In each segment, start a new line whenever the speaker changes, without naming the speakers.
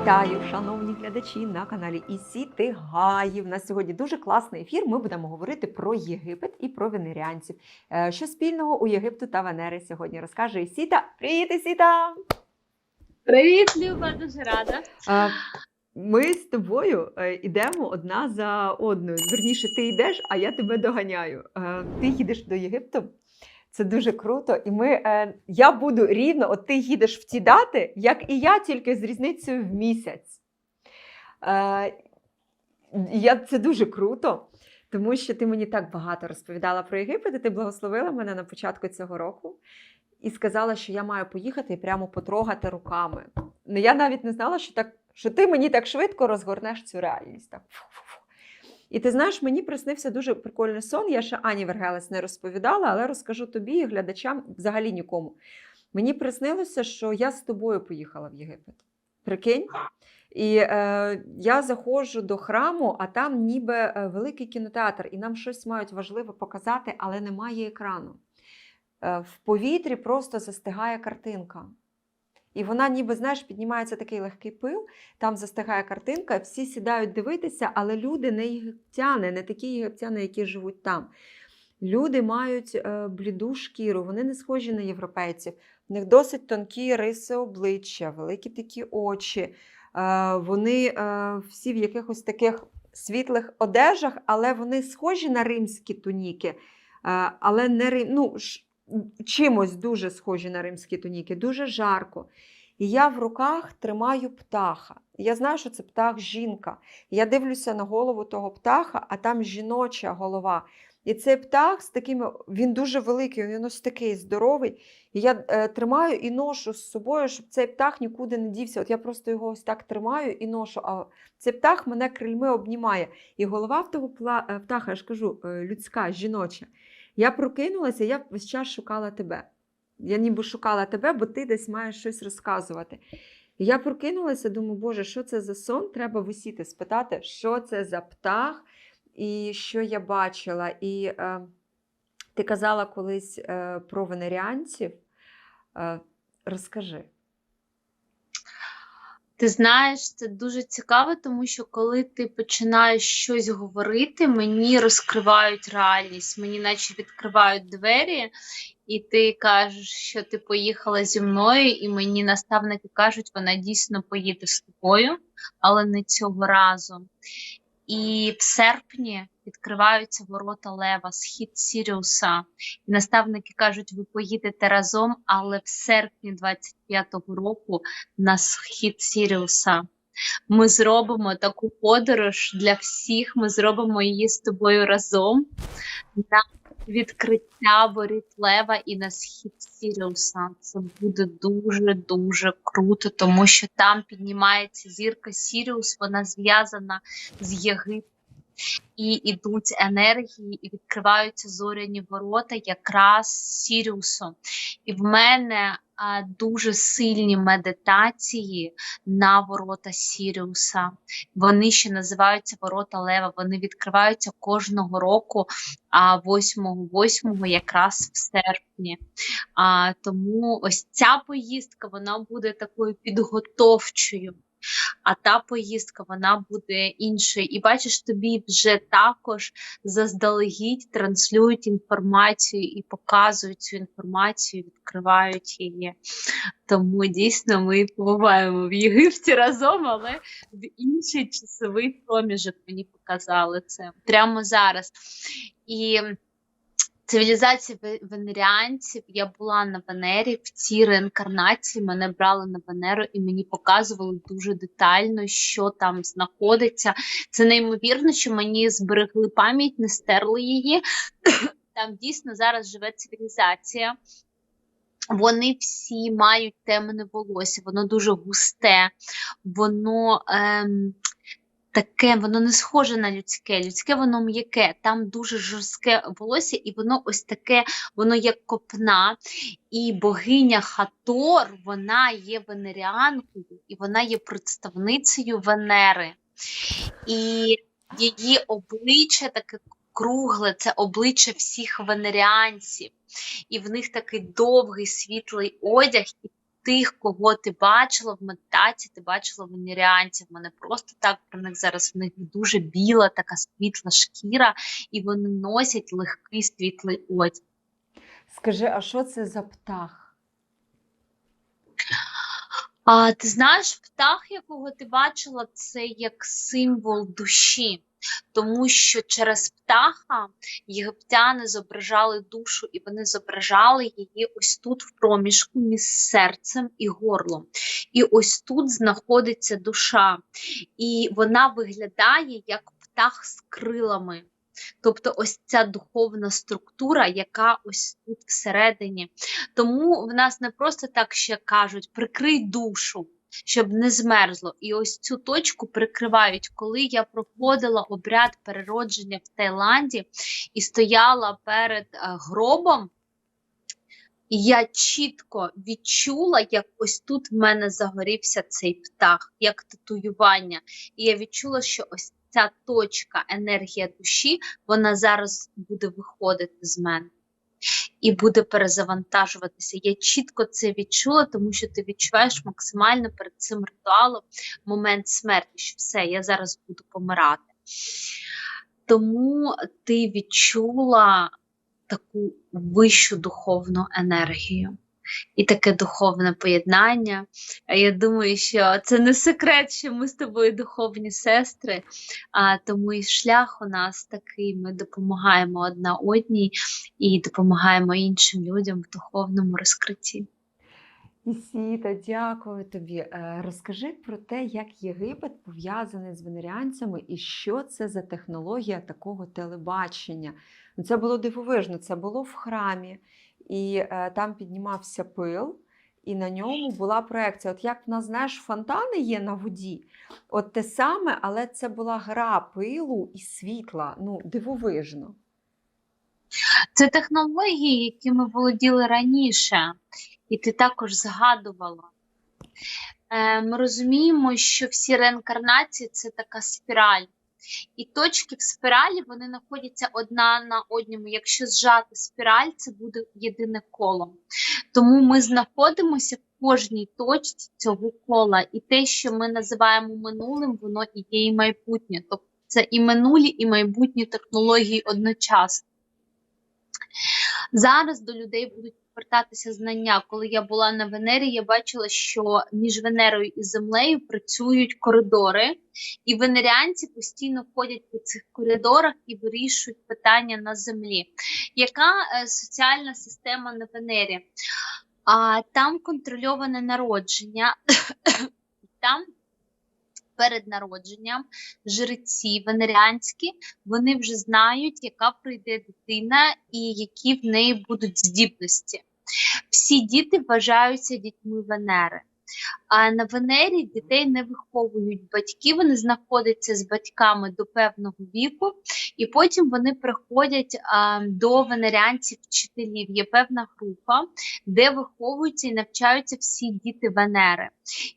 Вітаю, шановні глядачі на каналі Ісіти Гаїв. У нас сьогодні дуже класний ефір. Ми будемо говорити про Єгипет і про венеріанців. Е, Що спільного у Єгипту та Венери сьогодні розкаже Ісіта. Привіт, Ісіта!
Привіт, Люба, дуже рада.
Е, Ми з тобою е, йдемо одна за одною. Вірніше, ти йдеш, а я тебе доганяю. Ти їдеш до Єгипту. Це дуже круто. І ми, е, я буду рівно, от ти їдеш в ті дати, як і я, тільки з різницею в місяць. Е, я, це дуже круто, тому що ти мені так багато розповідала про Єгипет, і ти благословила мене на початку цього року і сказала, що я маю поїхати і прямо потрогати руками. Ну, Я навіть не знала, що, так, що ти мені так швидко розгорнеш цю реальність. Так. І ти знаєш, мені приснився дуже прикольний сон. Я ще Ані Вергелес не розповідала, але розкажу тобі і глядачам взагалі нікому. Мені приснилося, що я з тобою поїхала в Єгипет. Прикинь? І е, я заходжу до храму, а там ніби е, великий кінотеатр, і нам щось мають важливе показати, але немає екрану. Е, в повітрі просто застигає картинка. І вона, ніби, знаєш, піднімається такий легкий пил, там застигає картинка, всі сідають дивитися, але люди не єгиптяни, не такі єгиптяни, які живуть там. Люди мають е, бліду шкіру, вони не схожі на європейців. В них досить тонкі риси обличчя, великі такі очі. Е, вони е, всі в якихось таких світлих одежах, але вони схожі на римські туніки, але не рим... ну, чимось дуже схожі на римські туніки, дуже жарко. І я в руках тримаю птаха. Я знаю, що це птах жінка. Я дивлюся на голову того птаха, а там жіноча голова. І цей птах з такими, він дуже великий, він ось такий здоровий. І я е, тримаю і ношу з собою, щоб цей птах нікуди не дівся. От я просто його ось так тримаю і ношу. А цей птах мене крильми обнімає. І голова в того е, птаха, я ж кажу, е, людська, жіноча. Я прокинулася, я весь час шукала тебе. Я ніби шукала тебе, бо ти десь маєш щось розказувати. І я прокинулася, думаю, Боже, що це за сон? Треба висіти, спитати, що це за птах і що я бачила. І е, ти казала колись е, про венеріанців. Е, розкажи.
Ти знаєш, це дуже цікаво, тому що коли ти починаєш щось говорити, мені розкривають реальність, мені наче відкривають двері, і ти кажеш, що ти поїхала зі мною, і мені наставники кажуть, вона дійсно поїде з тобою, але не цього разу. І в серпні відкриваються ворота Лева, схід Сіріуса. І наставники кажуть, ви поїдете разом, але в серпні 25-го року на схід Сіріуса. Ми зробимо таку подорож для всіх. Ми зробимо її з тобою разом на відкриття воріт Лева і на схід Сіріуса. Це буде дуже дуже круто, тому що там піднімається зірка Сіріус, вона зв'язана з Єгиптом. І йдуть енергії, і відкриваються зоряні ворота якраз Сіріусом. І в мене а, дуже сильні медитації на ворота Сіріуса. Вони ще називаються ворота Лева. Вони відкриваються кожного року, а 8-8 якраз в серпні. А, тому ось ця поїздка вона буде такою підготовчою. А та поїздка вона буде іншою. І бачиш, тобі вже також заздалегідь транслюють інформацію і показують цю інформацію, відкривають її. Тому дійсно ми побуваємо в Єгипті разом, але в інший часовий проміжок мені показали це прямо зараз. І цивілізації венеріанців я була на Венері в цій реінкарнації. Мене брали на Венеру і мені показували дуже детально, що там знаходиться. Це неймовірно, що мені зберегли пам'ять, не стерли її. Там дійсно зараз живе цивілізація. Вони всі мають темне волосся, воно дуже густе, воно ем, таке, воно не схоже на людське. Людське воно м'яке, там дуже жорстке волосся, і воно ось таке, воно як копна. І богиня Хатор, вона є венеріанкою, і вона є представницею Венери. І її обличчя таке кругле, це обличчя всіх венеріанців. І в них такий довгий світлий одяг, і тих, кого ти бачила в медитації, ти бачила венеріанців. Мене просто так про них зараз в них дуже біла, така світла шкіра, і вони носять легкий світлий одяг.
Скажи, а що це за птах?
А ти знаєш, птах, якого ти бачила, це як символ душі, тому що через птаха єгиптяни зображали душу, і вони зображали її ось тут, в проміжку між серцем і горлом. І ось тут знаходиться душа, і вона виглядає як птах з крилами. Тобто ось ця духовна структура, яка ось тут всередині. Тому в нас не просто так ще кажуть: прикрий душу, щоб не змерзло. І ось цю точку прикривають, коли я проходила обряд переродження в Таїланді і стояла перед е, гробом. Я чітко відчула, як ось тут в мене загорівся цей птах, як татуювання. І я відчула, що ось ця точка енергія душі, вона зараз буде виходити з мене і буде перезавантажуватися. Я чітко це відчула, тому що ти відчуваєш максимально перед цим ритуалом момент смерті, що все, я зараз буду помирати. Тому ти відчула таку вищу духовну енергію. І таке духовне поєднання. Я думаю, що це не секрет, що ми з тобою духовні сестри, а тому і шлях у нас такий. Ми допомагаємо одна одній і допомагаємо іншим людям в духовному розкритті.
Ісіта, дякую тобі. Е, Розкажи про те, як Єгипет пов'язаний з венеріанцями і що це за технологія такого телебачення. Ну, Це було дивовижно, це було в храмі, і е, там піднімався пил, і на ньому була проекція. От як в нас, знаєш, фонтани є на воді, от те саме, але це була гра пилу і світла. Ну, дивовижно.
Це технології, якими володіли раніше, і ти також згадувала. Е, Ми розуміємо, що всі реінкарнації це така спіраль. І точки в спіралі вони знаходяться одна на одному. Якщо зжати спіраль, це буде єдине коло. Тому ми знаходимося в кожній точці цього кола. І те, що ми називаємо минулим, воно і є і майбутнє. Тобто це і минулі, і майбутні технології одночасно. Зараз до людей будуть повертатися знання. Коли я була на Венері, я бачила, що між Венерою і Землею працюють коридори, і венеріанці постійно ходять по цих коридорах і вирішують питання на землі. Яка е, соціальна система на Венері? А там контрольоване народження, там перед народженням жреці венеріанські, вони вже знають, яка прийде дитина і які в неї будуть здібності. Всі діти вважаються дітьми Венери. А на Венері дітей не виховують батьки, вони знаходяться з батьками до певного віку, і потім вони приходять а, до венеріанців вчителів. Є певна група, де виховуються і навчаються всі діти Венери.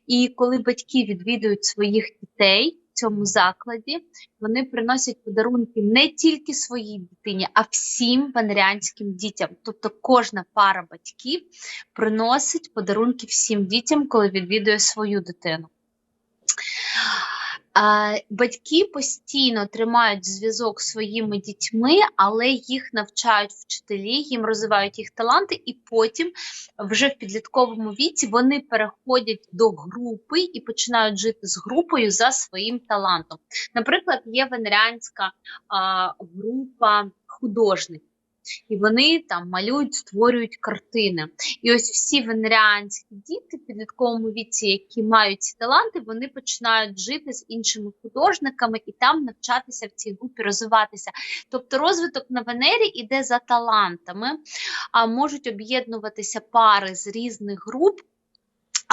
І коли батьки відвідують своїх дітей цьому закладі, вони приносять подарунки не тільки своїй дитині, а всім венеріанським дітям. Тобто кожна пара батьків приносить подарунки всім дітям, коли відвідує свою дитину. Батьки постійно тримають зв'язок з своїми дітьми, але їх навчають вчителі, їм розвивають їх таланти, і потім, вже в підлітковому віці, вони переходять до групи і починають жити з групою за своїм талантом. Наприклад, є венеріанська група художників. І вони там малюють, створюють картини. І ось всі венеріанські діти в підлітковому віці, які мають ці таланти, вони починають жити з іншими художниками і там навчатися в цій групі, розвиватися. Тобто розвиток на Венері іде за талантами, а можуть об'єднуватися пари з різних груп.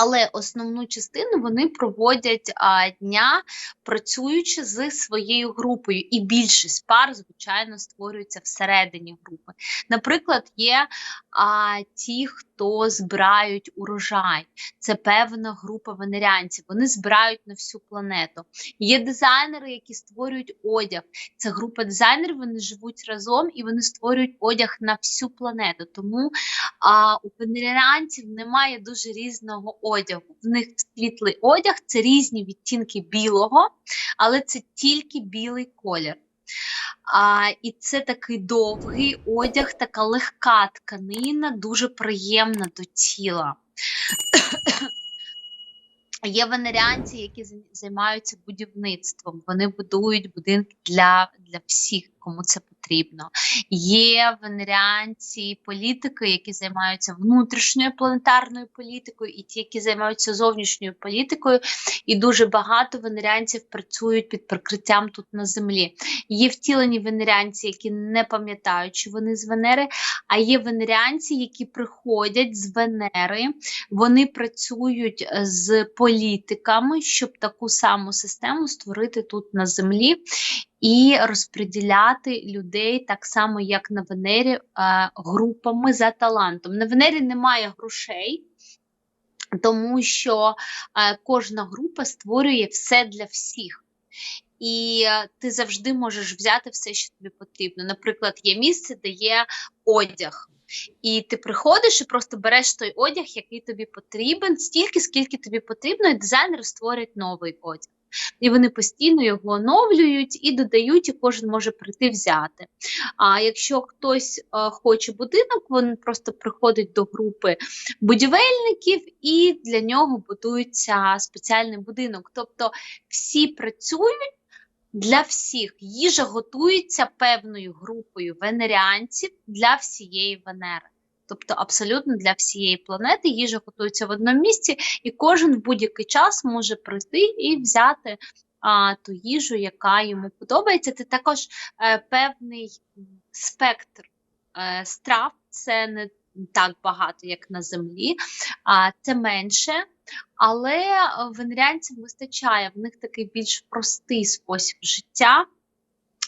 Але основну частину вони проводять а, дня, працюючи з своєю групою, і більшість пар, звичайно, створюється всередині групи. Наприклад, є а, ті, хто збирають урожай, це певна група венеріанців. Вони збирають на всю планету. Є дизайнери, які створюють одяг. Це група дизайнерів, вони живуть разом і вони створюють одяг на всю планету. Тому а, у венеріанців немає дуже різного одягу. В них світлий одяг це різні відтінки білого, але це тільки білий колір. А, і це такий довгий одяг, така легка тканина, дуже приємна до тіла. Є венеріанці, які займаються будівництвом. Вони будують будинки для, для всіх, кому це потрібно. Є венеріанці політики, які займаються внутрішньою планетарною політикою, і ті, які займаються зовнішньою політикою. І дуже багато венеріанців працюють під прикриттям тут на землі. Є втілені венеріанці, які не пам'ятають, що вони з Венери, а є венеріанці, які приходять з Венери, вони працюють е, з політиками, щоб таку саму систему створити тут на землі і розподіляти людей так само, як на Венері, е, групами за талантом. На Венері немає грошей. Тому що е, кожна група створює все для всіх. І е, ти завжди можеш взяти все, що тобі потрібно. Наприклад, є місце, де є одяг. І ти приходиш і просто береш той одяг, який тобі потрібен, стільки, скільки тобі потрібно, і дизайнери створюють новий одяг. І вони постійно його оновлюють і додають, і кожен може прийти взяти. А якщо хтось е, хоче будинок, він просто приходить до групи будівельників, і для нього будується спеціальний будинок. Тобто всі працюють для всіх. Їжа готується певною групою венеріанців для всієї Венери. Тобто абсолютно для всієї планети їжа готується в одному місці, і кожен в будь-який час може прийти і взяти а, ту їжу, яка йому подобається. Це також е, певний спектр е, страв, це не так багато, як на землі, а це менше. Але венеріанцям вистачає, в них такий більш простий спосіб життя,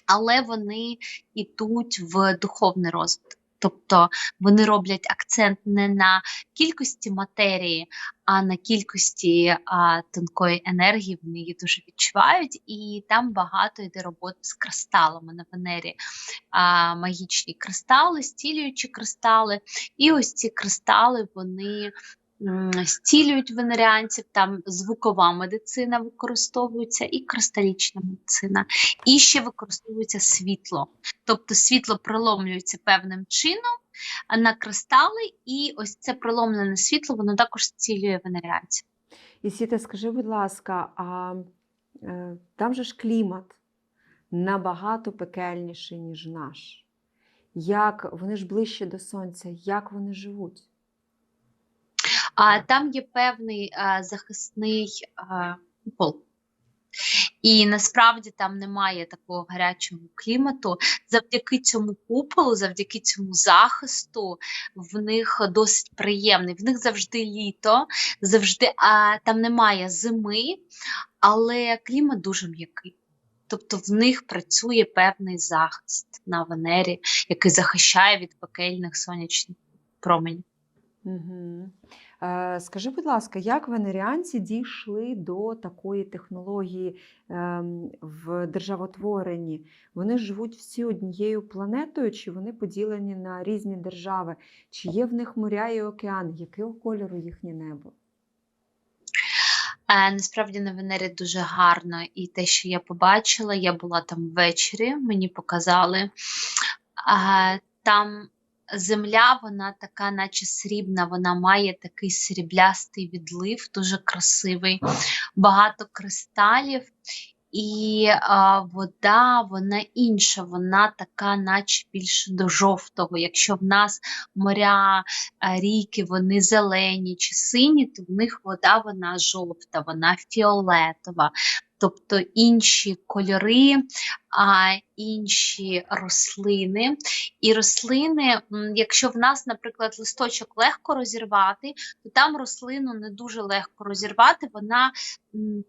але вони йдуть в духовний розвиток. Тобто вони роблять акцент не на кількості матерії, а на кількості а, тонкої енергії. Вони її дуже відчувають, і там багато йде роботи з кристалами на Венері. А, магічні кристали, стілюючі кристали. І ось ці кристали вони зцілюють венеріанців, там звукова медицина використовується і кристалічна медицина. І ще використовується світло. Тобто світло проломлюється певним чином на кристали, і ось це проломлене світло, воно також зцілює венеріанців.
І Сіта, скажи, будь ласка, а е, там же ж клімат набагато пекельніший, ніж наш. Як вони ж ближче до сонця, як вони живуть?
А там є певний а, захисний а, купол. І насправді там немає такого гарячого клімату. Завдяки цьому куполу, завдяки цьому захисту, в них досить приємний. В них завжди літо, завжди а, там немає зими, але клімат дуже м'який. Тобто в них працює певний захист на Венері, який захищає від пекельних сонячних променів.
Угу. Е, скажи, будь ласка, як венеріанці дійшли до такої технології ем, в державотворенні? Вони живуть всі однією планетою, чи вони поділені на різні держави? Чи є в них моря і океан? Якого кольору їхнє небо?
Е, насправді на Венері дуже гарно, і те, що я побачила, я була там ввечері, мені показали. Е, там земля, вона така, наче срібна, вона має такий сріблястий відлив, дуже красивий, багато кристалів. І а, вода, вона інша, вона така, наче більше до жовтого. Якщо в нас моря, ріки, вони зелені чи сині, то в них вода вона жовта, вона фіолетова. Тобто інші кольори, а, інші рослини. І рослини, якщо в нас, наприклад, листочок легко розірвати, то там рослину не дуже легко розірвати, вона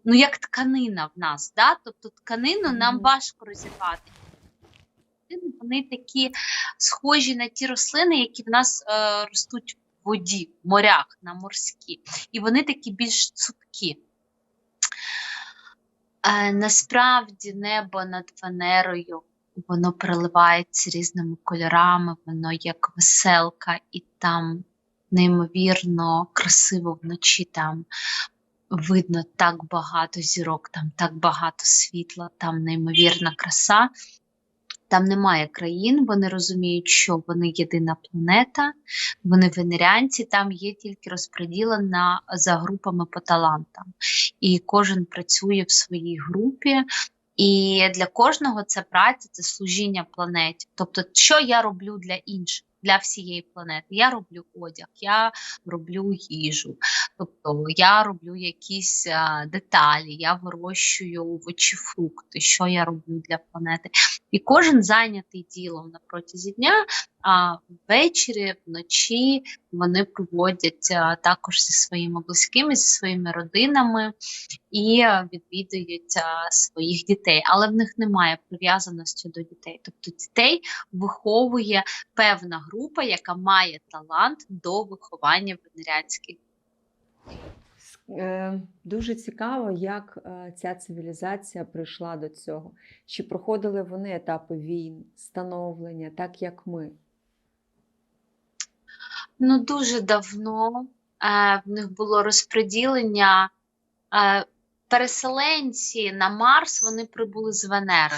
ну, як тканина в нас. Да? Тобто тканину нам важко розірвати. Вони такі схожі на ті рослини, які в нас е, ростуть в воді, в морях, на морські. І вони такі більш цупкі. Е, насправді небо над Венерою воно переливається різними кольорами, воно як веселка, і там неймовірно красиво вночі там видно так багато зірок, там так багато світла, там неймовірна краса. Там немає країн, вони розуміють, що вони єдина планета, вони венеріанці, там є тільки розподілена за групами по талантам. І кожен працює в своїй групі. І для кожного це праця, це служіння планеті. Тобто, що я роблю для інших, для всієї планети? Я роблю одяг, я роблю їжу, тобто я роблю якісь а, деталі, я вирощую овочі, фрукти, що я роблю для планети. І кожен зайнятий ділом на протязі дня, а ввечері, вночі вони проводять також зі своїми близькими, зі своїми родинами і відвідують своїх дітей. Але в них немає прив'язаності до дітей. Тобто дітей виховує певна група, яка має талант до виховання венеріанських.
Е, Дуже цікаво, як е, ця цивілізація прийшла до цього. Чи проходили вони етапи війн, становлення, так як ми?
Ну, дуже давно е, в них було розподілення. Е, переселенці на Марс вони прибули з Венери.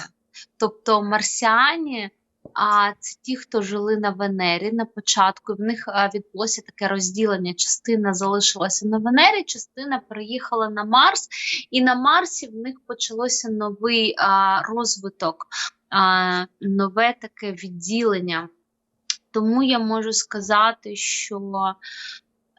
Тобто марсіані, а це ті, хто жили на Венері на початку. В них е, відбулося таке розділення. Частина залишилася на Венері, частина переїхала на Марс, і на Марсі в них почалося новий а, розвиток, а, нове таке відділення. Тому я можу сказати, що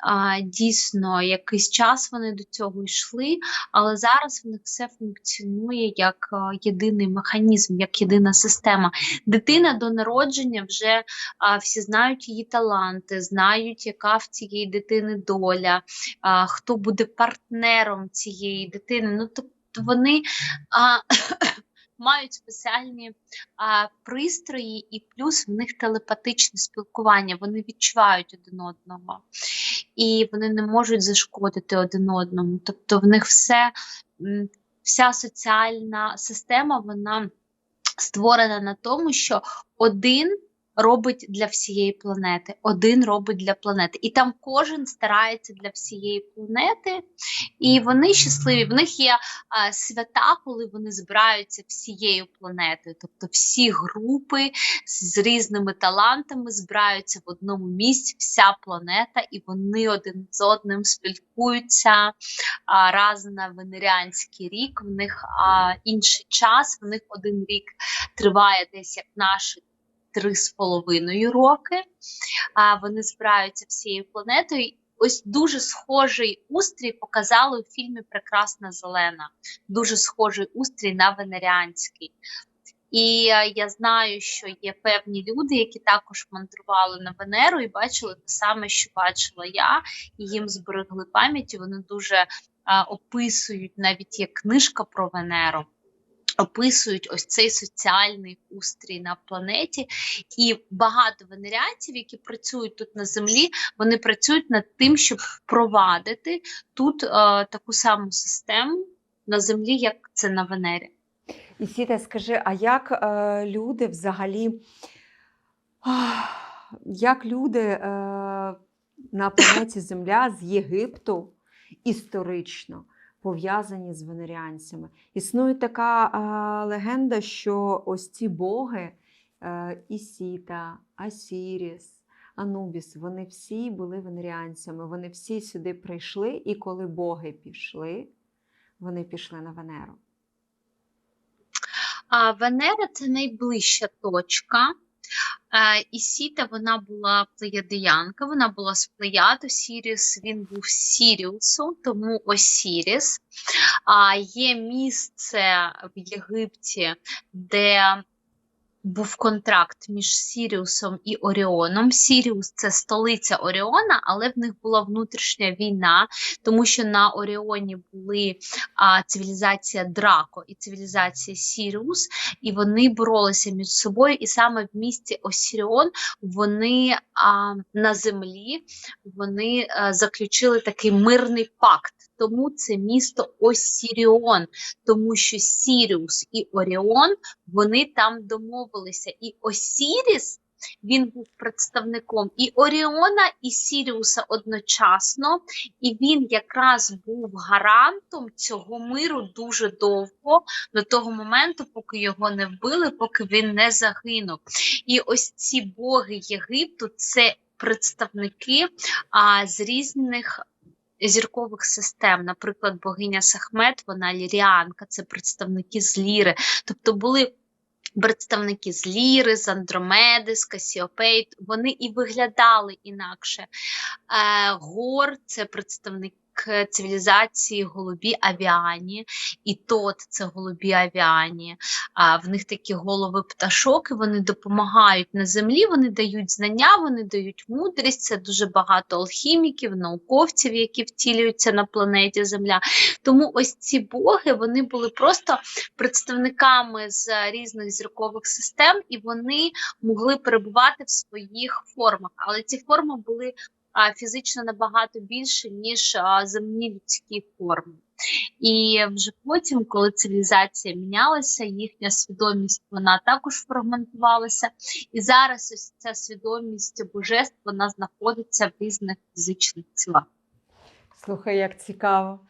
а, дійсно якийсь час вони до цього йшли, але зараз в них все функціонує як єдиний механізм, як єдина система. Дитина до народження вже а, всі знають її таланти, знають, яка в цієї дитини доля, а, хто буде партнером цієї дитини. Ну, тобто вони а, мають спеціальні а, пристрої, і плюс в них телепатичне спілкування. Вони відчувають один одного, і вони не можуть зашкодити один одному. Тобто, в них все, вся соціальна система вона створена на тому, що один робить для всієї планети, один робить для планети. І там кожен старається для всієї планети, і вони щасливі. В них є а, свята, коли вони збираються всією планетою, тобто всі групи з різними талантами збираються в одному місці, вся планета, і вони один з одним спілкуються а, раз на венеріанський рік. В них а, інший час, в них один рік триває десь як наші. 3,5 роки. А вони збираються всією планетою. Ось дуже схожий устрій показали у фільмі Прекрасна Зелена, дуже схожий устрій на венеріанський. І е, я знаю, що є певні люди, які також мандрували на Венеру і бачили те саме, що бачила я, і їм зберегли пам'ять. і Вони дуже а, описують навіть є книжка про Венеру. Описують ось цей соціальний устрій на планеті, і багато венеріанців, які працюють тут на землі, вони працюють над тим, щоб впровадити тут е, таку саму систему на землі, як це на Венері.
І Сіта, скажи, а як е, люди взагалі, як люди е, на планеті Земля з Єгипту історично пов'язані з венеріанцями? Існує така е, легенда, що ось ці боги е, Ісіта, Асіріс, Анубіс, вони всі були венеріанцями, вони всі сюди прийшли, і коли боги пішли, вони пішли на Венеру.
А Венера це найближча точка Ісіта вона була плеядиянка, вона була з плеяду. Сіріус він був Сіріусу, тому Осіріс. Є місце в Єгипті, де був контракт між Сіріусом і Оріоном. Сіріус це столиця Оріона, але в них була внутрішня війна, тому що на Оріоні були а, цивілізація Драко і цивілізація Сіріус, і вони боролися між собою. І саме в місті Осіріон вони а, на землі вони а, заключили такий мирний пакт. Тому це місто Осіріон, тому що Сіріус і Оріон вони там домовилися. І Осіріс він був представником і Оріона, і Сіріуса одночасно, і він якраз був гарантом цього миру дуже довго, до того моменту, поки його не вбили, поки він не загинув. І ось ці боги Єгипту це представники а, з різних. Зіркових систем, наприклад, богиня Сахмет, вона ліріанка, це представники з Ліри. Тобто були представники з Ліри, з Андромеди, з Касіопейт, вони і виглядали інакше. Е, Гор це представник е, цивілізації голубі авіані, і тот це голубі авіані. А в них такі голови пташок, і вони допомагають на землі, вони дають знання, вони дають мудрість. Це дуже багато алхіміків, науковців, які втілюються на планеті Земля. Тому ось ці боги вони були просто представниками з різних зіркових систем, і вони могли перебувати в своїх формах. Але ці форми були фізично набагато більше, ніж земні людські форми. І вже потім, коли цивілізація мінялася, їхня свідомість вона також фрагментувалася. І зараз ось ця свідомість божеств вона знаходиться в різних фізичних тілах.
Слухай, як цікаво.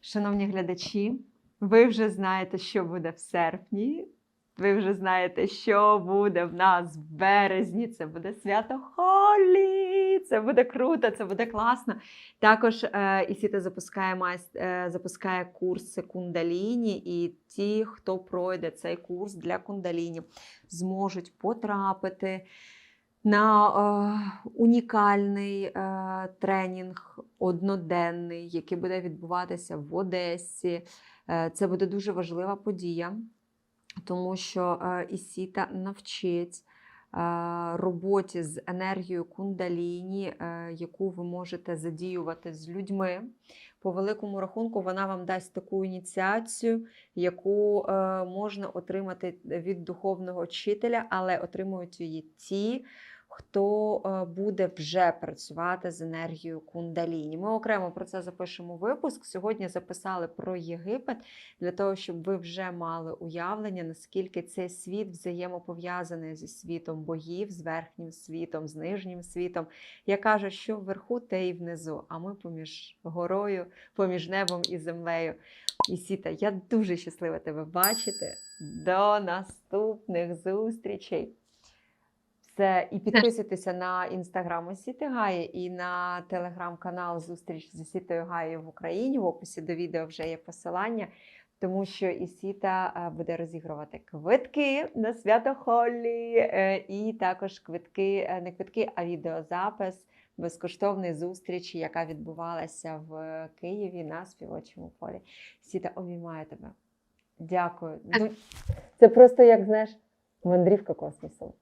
Шановні глядачі, ви вже знаєте, що буде в серпні. Ви вже знаєте, що буде в нас в березні. Це буде свято Холі. Це буде круто, це буде класно. Також е, Ісіта запускає майст, е, запускає курси кундаліні, і ті, хто пройде цей курс для кундаліні, зможуть потрапити на е, унікальний е, тренінг одноденний, який буде відбуватися в Одесі. Е, це буде дуже важлива подія, тому що е, Ісіта навчить е, роботі з енергією кундаліні, е, яку ви можете задіювати з людьми. По великому рахунку, вона вам дасть таку ініціацію, яку можна отримати від духовного вчителя, але отримують її ті, хто е, буде вже працювати з енергією кундаліні. Ми окремо про це запишемо випуск. Сьогодні записали про Єгипет для того, щоб ви вже мали уявлення, наскільки цей світ взаємопов'язаний зі світом богів, з верхнім світом, з нижнім світом. Я кажу, що вверху, те і внизу, а ми поміж горою, поміж небом і землею. Ісіта, я дуже щаслива тебе бачити. До наступних зустрічей. Все, і підписуйтеся на інстаграм Осіти Гаї і на телеграм-канал Зустріч з Осітою Гаєю в Україні. В описі до відео вже є посилання, тому що Ісіта е, буде розігрувати квитки на свято Холлі, е, і також квитки, е, не квитки, а відеозапис безкоштовної зустрічі, яка відбувалася в Києві на співочому полі. Сіта, обіймаю тебе. Дякую. Ну, Це просто як знаєш, мандрівка космосом.